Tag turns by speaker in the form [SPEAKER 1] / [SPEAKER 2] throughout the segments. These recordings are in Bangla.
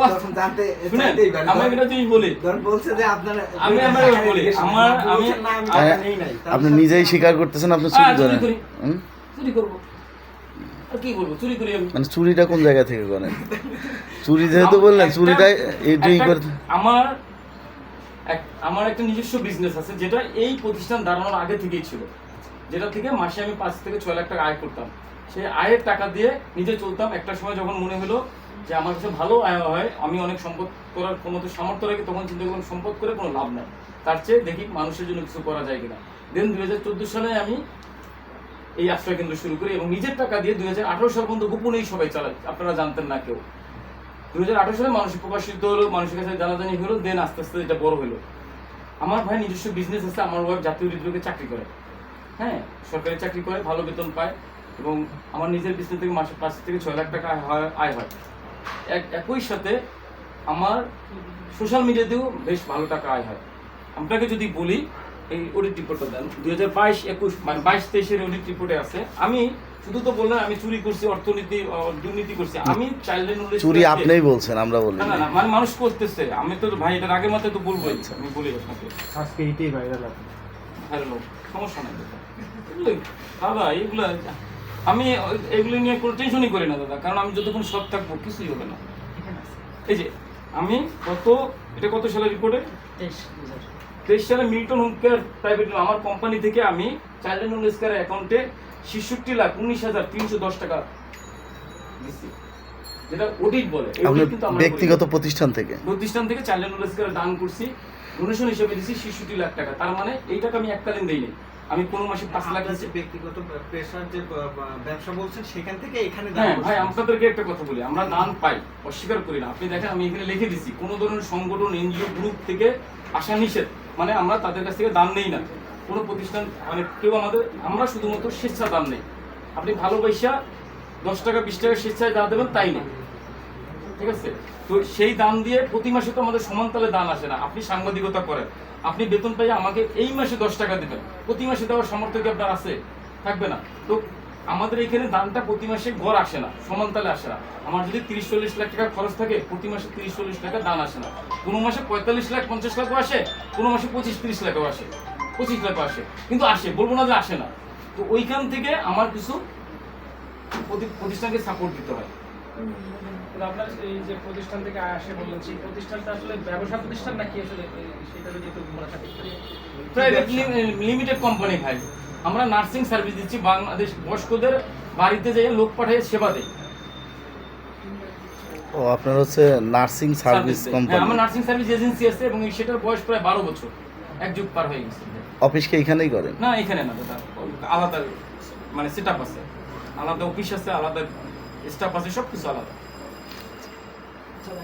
[SPEAKER 1] কথা
[SPEAKER 2] তখন জানতে
[SPEAKER 1] শুনেন
[SPEAKER 2] জানতেই পারে।
[SPEAKER 1] আমি একটা জিনিস বলি।
[SPEAKER 2] বলছে যে আপনার
[SPEAKER 1] আমি আমার বলি, আমার- আমি-
[SPEAKER 2] বলছেন না, আমি টাকা
[SPEAKER 3] হ্যাঁ,
[SPEAKER 2] নেই নাই। তার
[SPEAKER 3] আপনি নিজেই স্বীকার করতেছেন আপনি
[SPEAKER 1] হ্যাঁ,
[SPEAKER 3] চুরি
[SPEAKER 1] চুরি
[SPEAKER 3] করেন
[SPEAKER 1] চুরি করব। কি করব? চুরি করি আমি।
[SPEAKER 3] মানে চুরিটা কোন জায়গা থেকে করেন? চুরি যেহেতু বললেন চুরিটা
[SPEAKER 1] একটা-
[SPEAKER 3] করতে
[SPEAKER 1] আমার আমার একটা নিজস্ব বিজনেস আছে যেটা এই প্রতিষ্ঠান দাঁড়ানোর আগে থেকেই ছিল। যেটা থেকে মাসে আমি পাঁচ থেকে ছয় লাখ টাকা আয় করতাম। সেই আয়ের টাকা দিয়ে নিজে চলতাম। একটা সময় যখন মনে হলো যে আমার কাছে ভালো আয় হয়, আমি অনেক সম্পদ করার কোনো তো সামর্থ্য রাখি, তখন চিন্তা করলাম সম্পদ করে কোনো লাভ নাই। তার চেয়ে দেখি মানুষের জন্য কিছু করা যায় কিনা। দেন দুই হাজার চোদ্দ সালে আমি এই আশ্রয় কেন্দ্র শুরু করি এবং নিজের টাকা দিয়ে দুই হাজার আঠারো সাল পর্যন্ত গোপনেই সবাই চালায়। আপনারা জানতেন না কেউ। দুই হাজার আঠারো সালে মানুষ প্রকাশিত হলো, মানুষের কাছে জানাজানি হলো দেন আস্তে আস্তে এটা বড় হলো। আমার ভাই নিজস্ব বিজনেস আছে, আমার ওয়াইফ জাতীয় হৃদরোগে চাকরি করে। হ্যাঁ সরকারি চাকরি করে, ভালো বেতন পায় এবং আমার নিজের বিজনেস থেকে মাসে পাঁচ থেকে ছয় লাখ টাকা আয় হয়- একই সাথে আমার সোশ্যাল মিডিয়াতেও বেশ ভালো টাকা আয় হয়। আপনাকে যদি বলি এই অডিট রিপোর্টটা দেন দুই হাজার বাইশ একুশ মানে বাইশ তেইশের অডিট রিপোর্টে আছে। আমি শুধু তো বললাম আমি চুরি করছি অর্থনীতি দুর্নীতি করছি। আমি চাইল্ড
[SPEAKER 3] চুরি আপনিই বলছেন আমরা বলি।
[SPEAKER 1] না না মানে মানুষ করতেছে। আমি তো ভাই এটার আগের মাথায় তো বলবোই।
[SPEAKER 3] আচ্ছা।
[SPEAKER 1] আমি বলি আপনাকে।
[SPEAKER 4] আজকে এইটাই ভাইরাল আছে
[SPEAKER 1] হ্যালো সমস্যা নাই। এগুলো দাদা এগুলো আমি এগুলো নিয়ে কোনো টেনশনই করি না দাদা। কারণ আমি যতক্ষণ সৎ থাকব কিছুই হবে না। এই যে আমি কত এটা কত সালের রিপোর্টে তেইশ সালে মিল্টন হোম কেয়ার প্রাইভেট আমার কোম্পানি থেকে আমি চাইল্ড অ্যান্ড ওল্ড কেয়ার অ্যাকাউন্টে ছেষট্টি লাখ উনিশ হাজার তিনশো দশ টাকা দিচ্ছি যেটা অডিট বলে। কিন্তু
[SPEAKER 3] ব্যক্তিগত প্রতিষ্ঠান থেকে?
[SPEAKER 1] প্রতিষ্ঠান থেকে চাইল্ড অ্যান্ড ওল্ড কেয়ার দান করছি। ডোনেশন হিসেবে দিছি ছেষট্টি লাখ টাকা। তার মানে এই টাকা আমি এককালীন দিইনি। আমি কোনো মাসে পাঁচ লাখ দিচ্ছি
[SPEAKER 2] ব্যক্তিগত পেশার যে ব্যবসা বলছেন সেখান থেকে এখানে
[SPEAKER 1] হ্যাঁ ভাই আপনাদেরকে একটা কথা বলি আমরা দান পাই অস্বীকার করি না। আপনি দেখেন আমি এখানে লিখে দিছি কোনো ধরনের সংগঠন এনজিও গ্রুপ থেকে আসা নিষেধ। মানে আমরা তাদের কাছ থেকে দান নেই না। কোনো প্রতিষ্ঠান মানে কেউ আমাদের আমরা শুধুমাত্র স্বেচ্ছা দান নেই। আপনি ভালোবাসা দশ টাকা বিশ টাকা স্বেচ্ছায় দান দেবেন তাই নেই। ঠিক আছে? তো সেই দান দিয়ে প্রতি মাসে তো আমাদের সমানতালে দান আসে না। আপনি সাংবাদিকতা করেন। আপনি বেতন পাই আমাকে এই মাসে দশ টাকা দেবেন। প্রতি মাসে দেওয়ার সামর্থ্য কি আপনার আছে? থাকবে না। তো আমাদের এখানে দানটা প্রতি মাসে গড় আসে না সমানতালে আসে না। আমার যদি তিরিশ, চল্লিশ লাখ টাকা খরচ থাকে, প্রতি মাসে তিরিশ, চল্লিশ টাকা দান আসে না। কোনো মাসে পঁয়তাল্লিশ লাখ, পঞ্চাশ লাখও আসে, কোনো মাসে পঁচিশ, তিরিশ লাখও আসে। পঁচিশ লাখও আসে। কিন্তু আসে, বলব না যে আসে না। তো ওইখান থেকে আমার কিছু প্রতি- প্রতিষ্ঠানকে সাপোর্ট দিতে হয়।
[SPEAKER 4] আপনার এই যে প্রতিষ্ঠান থেকে আসে বললেন সেই প্রতিষ্ঠানটা আসলে ব্যবসা প্রতিষ্ঠান নাকি আসলে সেটা যদি একটু বলা থাকে?
[SPEAKER 1] প্রাইভেট লিমিটেড কোম্পানি ভাই। আমরা নার্সিং সার্ভিস দিচ্ছি বাংলাদেশ বয়স্কদের বাড়িতে যেয়ে লোক পাঠিয়ে সেবা দেয়।
[SPEAKER 3] ও আপনার হচ্ছে নার্সিং সার্ভিস
[SPEAKER 1] হ্যাঁ
[SPEAKER 3] কোম্পানি
[SPEAKER 1] আমার নার্সিং সার্ভিস এজেন্সি আছে এবং এই সেটার বয়স প্রায় বারো বছর। এক যুগ পার হয়ে গেছে।
[SPEAKER 3] অফিসকে এখানেই করেন?
[SPEAKER 1] না এখানে না দাদা। আলাদা মানে সেট আছে। আলাদা অফিস আছে আলাদা স্টাফ আছে সব কিছু আলাদা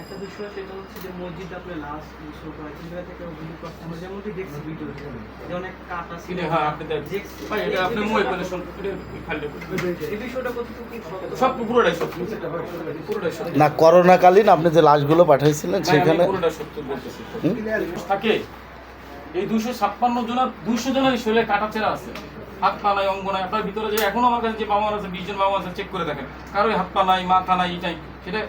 [SPEAKER 5] একটা বিষয় সেটা হচ্ছে যে মসজিদ আপনি লাস্ট শুরু করা তিন থেকে অভিযোগ করতে আমরা যেমনটি দেখছি ভিডিওতে যে অনেক কাটা ছিল
[SPEAKER 1] হ্যাঁ আপনি ভাই এটা আপনি মোবাইল করে শুন খালি
[SPEAKER 5] এই বিষয়টা কতটুকু
[SPEAKER 1] সব পুরোটাই সত্য। পুরোটাই সত্য।
[SPEAKER 3] না করোনাকালীন আপনি যে লাশগুলো পাঠাইছিলেন সেখানে
[SPEAKER 1] পুরোটা সত্য বলতেছি। থাকে। এই দুইশো ছাপ্পান্ন জনের দুইশো জনের শরীরে কাটাছেড়া আছে। হাত পা নাই অঙ্গ নাই আপনার ভিতরে যে এখনও আমার কাছে যে বাবা মা আছে বিশ জন বাবা আছে চেক করে দেখেন। কারোই হাত পা নাই মাথা নাই এটাই সেটা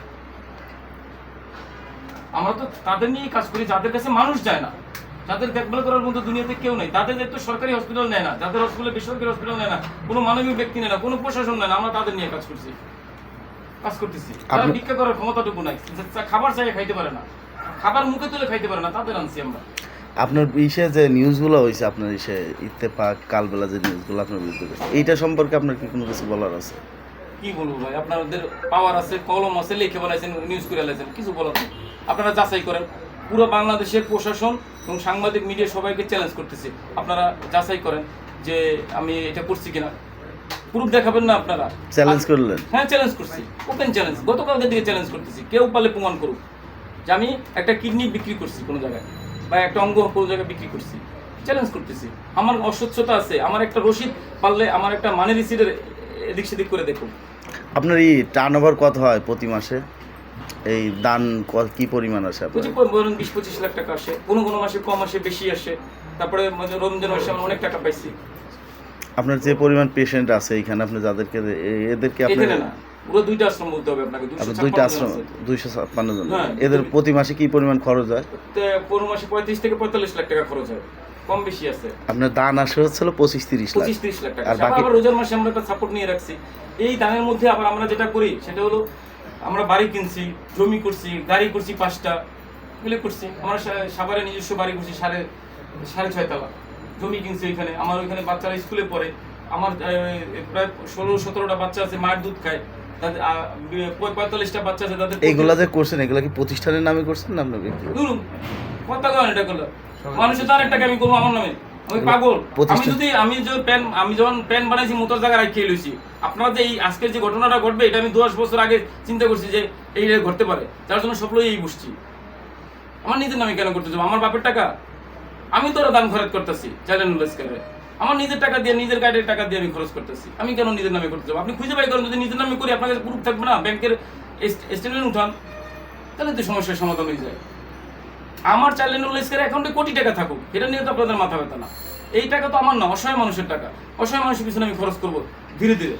[SPEAKER 1] আমরা তো তাদের নিয়েই কাজ করি যাদের কাছে মানুষ যায় না। যাদের দেখভাল করার মতো দুনিয়াতে কেউ নেই তাদের তো সরকারি হসপিটাল নেয় না যাদের হসপিটালে বেসরকারি হসপিটাল নেয় না কোনো মানবিক ব্যক্তি নেয় না কোনো প্রশাসন নেয় না আমরা তাদের নিয়ে কাজ করছি। কাজ করতেছি। তারা ভিক্ষা করার ক্ষমতাটুকু নাই। খাবার চাইয়ে খাইতে পারে না। খাবার মুখে তুলে খাইতে পারে না তাদের আনছি আমরা।
[SPEAKER 3] আপনার ইসে যে নিউজগুলো হয়েছে আপনার ইসে ইত্তেফাক কালবেলা যে নিউজগুলো আপনার বিরুদ্ধে করেছে, এইটা সম্পর্কে আপনার কি কোনো কিছু বলার আছে?
[SPEAKER 1] কি বলব ভাই? আপনাদের পাওয়ার আছে কলম আছে লিখে বলাইছেন নিউজ করে লাইছেন কিছু বলার নেই। আপনারা যাচাই করেন। পুরো বাংলাদেশের প্রশাসন এবং সাংবাদিক মিডিয়া সবাইকে চ্যালেঞ্জ করতেছি। আপনারা যাচাই করেন যে আমি এটা করছি কিনা। প্রুফ দেখাবেন না আপনারা।
[SPEAKER 3] চ্যালেঞ্জ করলেন?
[SPEAKER 1] হ্যাঁ চ্যালেঞ্জ করছি। ওপেন চ্যালেঞ্জ গতকালকে দিকে চ্যালেঞ্জ করতেছি। কেউ পালে প্রমাণ করুক যে আমি একটা কিডনি বিক্রি করছি কোনো জায়গায়। বা একটা অঙ্গ কোনো জায়গায় বিক্রি করছি চ্যালেঞ্জ করতেছি। আমার অস্বচ্ছতা আছে আমার একটা রসিদ পারলে আমার একটা মানি রিসিডের এদিক সেদিক করে দেখুন।
[SPEAKER 3] আপনার এই টার্ন ওভার কত হয় প্রতি মাসে? এই দান ক- কি পরিমাণ আসে
[SPEAKER 1] বরং বলুন বিশ পঁচিশ লাখ টাকা আসে কোনো কোনো মাসে কম আসে বেশি আসে। তারপরে মানে রমজান মাসে আমরা অনেক টাকা পাইছি।
[SPEAKER 3] আপনার যে পরিমাণ পেশেন্ট আছে এখানে আপনি যাদেরকে এদেরকে আপনি
[SPEAKER 1] পুরো দুইটা আশ্রম বলতে হবে আপনাকে
[SPEAKER 3] দুইটা আশ্রম দুইশো ছাপ্পান্ন জন।
[SPEAKER 1] হ্যাঁ,
[SPEAKER 3] এদের প্রতি মাসে কি পরিমাণ খরচ হয়?
[SPEAKER 1] তে মাসে পঁয়ত্রিশ থেকে পঁয়তাল্লিশ লাখ টাকা খরচ হয় কম বেশি আছে।
[SPEAKER 3] আপনার দান আসে হচ্ছিল পঁচিশ তিরিশ লাখ।
[SPEAKER 1] পঁচিশ তিরিশ লাখ টাকা।
[SPEAKER 3] আর বাকি-
[SPEAKER 1] আবার রোজার মাসে আমরা একটা সাপোর্ট নিয়ে রাখছি। এই দানের মধ্যে আবার আমরা যেটা করি সেটা হলো আমরা বাড়ি কিনছি জমি করছি গাড়ি করছি পাঁচটা এগুলো করছি। আমরা সা- সাভারে নিজস্ব বাড়ি করছি সাড়ে সাড়ে ছয় তলা। জমি কিনছে ওইখানে আমার ওইখানে বাচ্চারা স্কুলে পড়ে। আমার প্রায় ষোলো সতেরোটা বাচ্চা আছে মায়ের দুধ খায়। তাদের আহ, পঁয়- পঁয়তাল্লিশটা বাচ্চা আছে তাদের
[SPEAKER 3] এইগুলা যে করছেন এগুলা কি প্রতিষ্ঠানের নামে করছেন না আপনার ব্যক্তিগত
[SPEAKER 1] ধরুন কত করেন এটা করল? মানুষের তার টাকা আমি করব আমার নামে। আমি পাগল। আমি যদি আমি যে প্যান আমি যখন প্যান বানাইছি মোটর জায়গায় রাখিয়ে লইছি আপনারা যে এই আজকের যে ঘটনাটা ঘটবে এটা আমি দশ বছর আগে চিন্তা করছি যে এই ঘটতে পারে। যার জন্য সব এই বসছি। আমার নিজের নামে কেন করতে যাব? আমার বাপের টাকা? আমি তো ওরা দাম খরচ করতেছি চ্যালেঞ্জ করে আমার নিজের টাকা দিয়ে, নিজের গাড়ির টাকা দিয়ে আমি খরচ করতেছি। আমি কেন নিজের নামে করতে যাব? আপনি খুঁজে বাই করেন, যদি নিজের নামে করি, আপনার কাছে প্রুফ থাকবে না ব্যাংকের স্টেটমেন্ট উঠান। তাহলে তো সমস্যার সমাধান হয়ে যায়। আমার চাইলে নুলেসকের অ্যাকাউন্টে কোটি টাকা থাকুক, এটা নিয়ে তো আপনাদের মাথা ব্যথা না। এই টাকা তো আমার না, অসহায় মানুষের টাকা। অসহায় মানুষের পিছনে আমি খরচ করব ধীরে ধীরে।